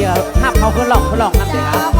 เจอภาพเขาคือหลอกคือหลอกนั่นเอครับ